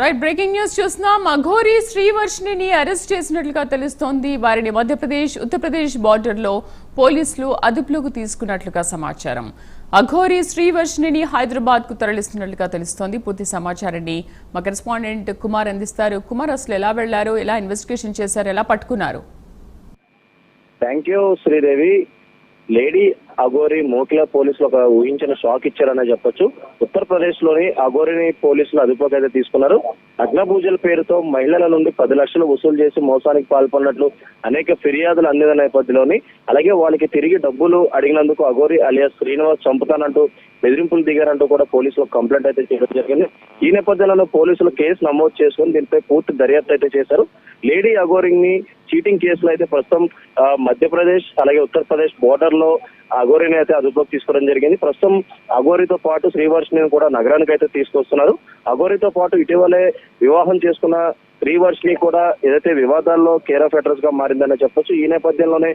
Right breaking news చూస్తున్నాం. Aghori శ్రీవర్షిణిని arrest చేసినట్లుగా తెలుస్తోంది. వారిని మధ్యప్రదేశ్ ఉత్తరప్రదేశ్ బార్డర్లో పోలీసులు అదుపులోకి తీసుకున్నట్లుగా సమాచారం. అఘోరి శ్రీవర్షిణిని హైదరాబాద్కు తరలిస్తున్నట్లుగా తెలుస్తోంది. పూర్తి సమాచారాన్ని మా కరెస్పాండెంట్ కుమార్ అందిస్తారు. కుమార్ అసలు ఎలా వెళ్ళారు? ఎలా ఇన్వెస్టిగేషన్ చేశారు? ఎలా పట్టుకున్నారు? Thank you Sridevi. Lady Aghori Mokila పోలీసులు ఒక ఊహించిన షాక్ ఇచ్చారనే చెప్పొచ్చు. ఉత్తరప్రదేశ్లోని అగోరిని పోలీసులు అదుపులోకి అయితే తీసుకున్నారు. అగ్నపూజల పేరుతో మహిళల నుండి పది లక్షలు వసూలు చేసి మోసానికి పాల్పడినట్లు అనేక ఫిర్యాదులు అందిన నేపథ్యంలోని అలాగే వాళ్ళకి తిరిగి డబ్బులు అడిగినందుకు అగోరి అలియాస్ శ్రీనివాస్ చంపుతానంటూ బెదిరింపులు దిగారంటూ కూడా పోలీసులు కంప్లైంట్ అయితే చేయడం జరిగింది. ఈ నేపథ్యంలో పోలీసులు కేసు నమోదు చేసుకుని దీనిపై పూర్తి దర్యాప్తు అయితే చేశారు. లేడీ అగోరింగ్ని చీటింగ్ కేసులు అయితే ప్రస్తుతం ఆ, మధ్యప్రదేశ్ అలాగే ఉత్తరప్రదేశ్ బోర్డర్లో అఘోరిని అయితే అదుపులోకి తీసుకోవడం జరిగింది. ప్రస్తుతం అఘోరితో పాటు శ్రీవర్షిని కూడా నగరానికి అయితే తీసుకొస్తున్నారు. అఘోరితో పాటు ఇటీవలే వివాహం చేసుకున్న శ్రీవర్షిని కూడా ఏదైతే వివాదాల్లో కేర్ ఆఫ్ అడ్రస్గా మారిందని చెప్పొచ్చు. ఈ నేపథ్యంలోనే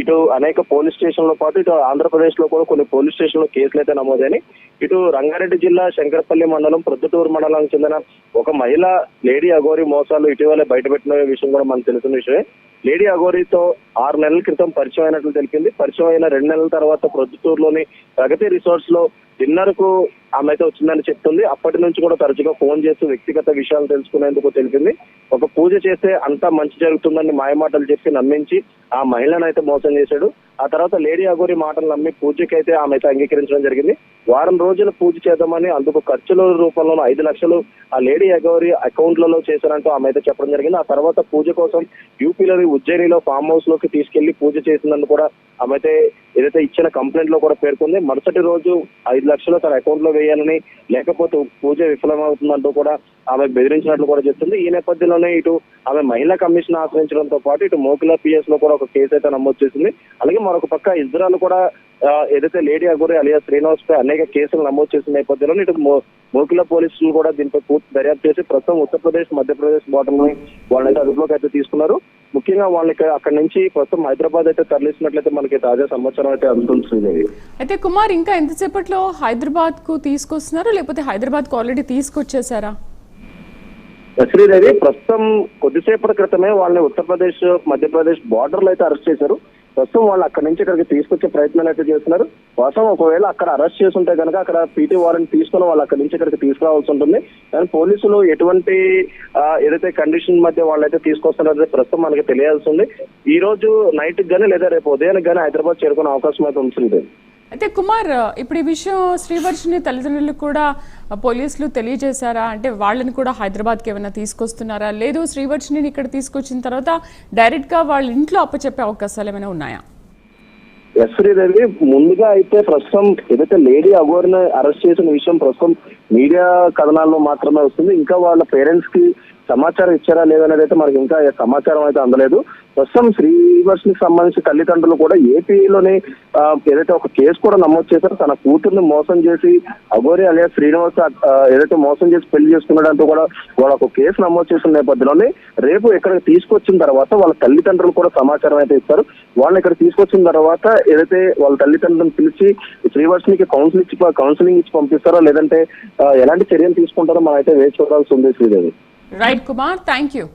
ఇటు అనేక పోలీస్ స్టేషన్లో పాటు ఇటు ఆంధ్రప్రదేశ్లో కూడా కొన్ని పోలీస్ స్టేషన్లో కేసులు అయితే నమోదని ఇటు రంగారెడ్డి జిల్లా శంకరపల్లి మండలం ప్రొద్దుటూరు మండలానికి చెందిన ఒక మహిళ లేడీ అఘోరి మోసాలు ఇటీవలే బయటపెట్టిన విషయం కూడా మనకు తెలిసిన విషయమే. లేడీ అఘోరితో ఆరు నెలల క్రితం పరిచయం అయినట్లు తెలిపింది. పరిచయం అయిన రెండు నెలల తర్వాత ప్రొద్దుటూరులోని ప్రగతి రిసార్ట్స్లో డిన్నర్కు ఆమె అయితే వచ్చిందని చెప్తుంది. అప్పటి నుంచి కూడా తరచుగా ఫోన్ చేస్తూ వ్యక్తిగత విషయాలు తెలుసుకునేందుకు తెలిపింది. ఒక పూజ చేస్తే అంతా మంచి జరుగుతుందని మాయమాటలు చెప్పి నమ్మించి ఆ మహిళను అయితే మోసం చేశాడు. ఆ తర్వాత లేడీ అగోరి మాటలు నమ్మి పూజకి అయితే ఆమె అయితే అంగీకరించడం జరిగింది. వారం రోజులు పూజ చేద్దామని అందుకు ఖర్చుల రూపంలో ఐదు లక్షలు ఆ లేడీ అగోరి అకౌంట్లలో చేశారంటూ ఆమె అయితే చెప్పడం జరిగింది. ఆ తర్వాత పూజ కోసం యూపీలోని ఉజ్జయినిలో ఫామ్ హౌస్లోకి తీసుకెళ్ళి పూజ చేసిందని కూడా ఆమె అయితే ఏదైతే ఇచ్చిన కంప్లైంట్లో కూడా పేర్కొంది. మరుసటి రోజు ఐదు లక్షలు తన అకౌంట్లో వేయాలని లేకపోతే పూజ విఫలమవుతుందంటూ కూడా ఆమె బెదిరించినట్లు కూడా చెప్తుంది. ఈ నేపథ్యంలోనే ఇటు ఆమె మహిళా కమిషన్ ఆశ్రయించడంతో పాటు ఇటు మోకిలా పిఎస్లో కూడా ఒక కేసు అయితే నమోదు చేసింది. అలాగే మరొక పక్క ఇజ్రాయల్ కూడా ఏదైతే లేడీ అగోరి అలియా శ్రీనివాస్ పై అనేక కేసులు నమోదు చేసిన నేపథ్యంలో ఇటు మోకిలా పోలీసులు కూడా దీనిపై పూర్తి దర్యాప్తు చేసి ప్రస్తుతం ఉత్తరప్రదేశ్ మధ్యప్రదేశ్ బార్డర్లో వాళ్ళైతే అదుపులోకి అయితే తీసుకున్నారు. ముఖ్యంగా వాళ్ళకి అక్కడి నుంచి ప్రస్తుతం హైదరాబాద్ అయితే తరలిస్తున్నట్లయితే మనకి తాజా సమాచారం అయితే అందుతుంది. శ్రీదేవి అయితే కుమార్ ఇంకా ఎంతసేపట్లో హైదరాబాద్కు తీసుకొస్తున్నారు? లేకపోతే హైదరాబాద్కు ఆల్రెడీ తీసుకొచ్చేసారా శ్రీదేవి ప్రస్తుతం కొద్దిసేపటి క్రితమే వాళ్ళని ఉత్తరప్రదేశ్ మధ్యప్రదేశ్ బార్డర్లో అయితే అరెస్ట్ చేశారు. ప్రస్తుతం వాళ్ళు అక్కడి నుంచి ఇక్కడికి తీసుకొచ్చే ప్రయత్నాలు అయితే చేస్తున్నారు. వాస్తవం ఒకవేళ అక్కడ అరెస్ట్ చేస్తుంటే కనుక అక్కడ పీటీ వారెంట్ తీసుకుని వాళ్ళు అక్కడి నుంచి ఇక్కడికి తీసుకురావాల్సి ఉంటుంది. కానీ పోలీసులు ఎటువంటి ఏదైతే కండిషన్ మధ్య వాళ్ళైతే తీసుకొస్తున్నారో ప్రస్తుతం మనకి తెలియాల్సి ఉంది. ఈ రోజు నైట్ కానీ లేదా రేపు ఉదయానికి కానీ హైదరాబాద్ చేరుకునే అవకాశం అయితే ఉంటుంది. అయితే కుమార్ ఇప్పుడు ఈ విషయం శ్రీవర్షిని తల్లిదండ్రులు కూడా పోలీసులు తెలియజేశారా? అంటే వాళ్ళని కూడా హైదరాబాద్కి ఏమైనా తీసుకొస్తున్నారా? లేదు శ్రీవర్షిని ఇక్కడ తీసుకొచ్చిన తర్వాత డైరెక్ట్గా వాళ్ళ ఇంట్లో అప్పచెప్పే అవకాశాలు ఏమైనా ఉన్నాయా? ఎస్ శ్రీదేవి ముందుగా అయితే ప్రస్తుతం ఏదైతే లేడీ అగోర్ని అరెస్ట్ చేసిన విషయం ప్రస్తుతం మీడియా కథనాల్లో మాత్రమే వస్తుంది. ఇంకా వాళ్ళ పేరెంట్స్కి సమాచారం ఇచ్చారా లేదనేది అయితే మనకి ఇంకా సమాచారం అయితే అందలేదు. ప్రస్తుతం శ్రీవర్షినికి సంబంధించి తల్లిదండ్రులు కూడా ఏపీలోని ఏదైతే ఒక కేసు కూడా నమోదు చేశారో తన కూతుర్ని మోసం చేసి అఘోరి అలియా శ్రీనివాస్ ఏదైతే మోసం చేసి పెళ్ళి చేసుకున్నాడంటూ కూడా వాళ్ళ ఒక కేసు నమోదు చేసిన నేపథ్యంలోనే రేపు ఇక్కడికి తీసుకొచ్చిన తర్వాత వాళ్ళ తల్లిదండ్రులు కూడా సమాచారం అయితే ఇస్తారు. వాళ్ళని ఇక్కడ తీసుకొచ్చిన తర్వాత ఏదైతే వాళ్ళ తల్లిదండ్రులను పిలిచి శ్రీవర్షినికి కౌన్సిల్ ఇచ్చి కౌన్సిలింగ్ ఇచ్చి పంపిస్తారో లేదంటే ఎలాంటి చర్యలు తీసుకుంటారో మనం అయితే వేచి చూడాల్సి ఉంది Sridevi. Right Kumar thank you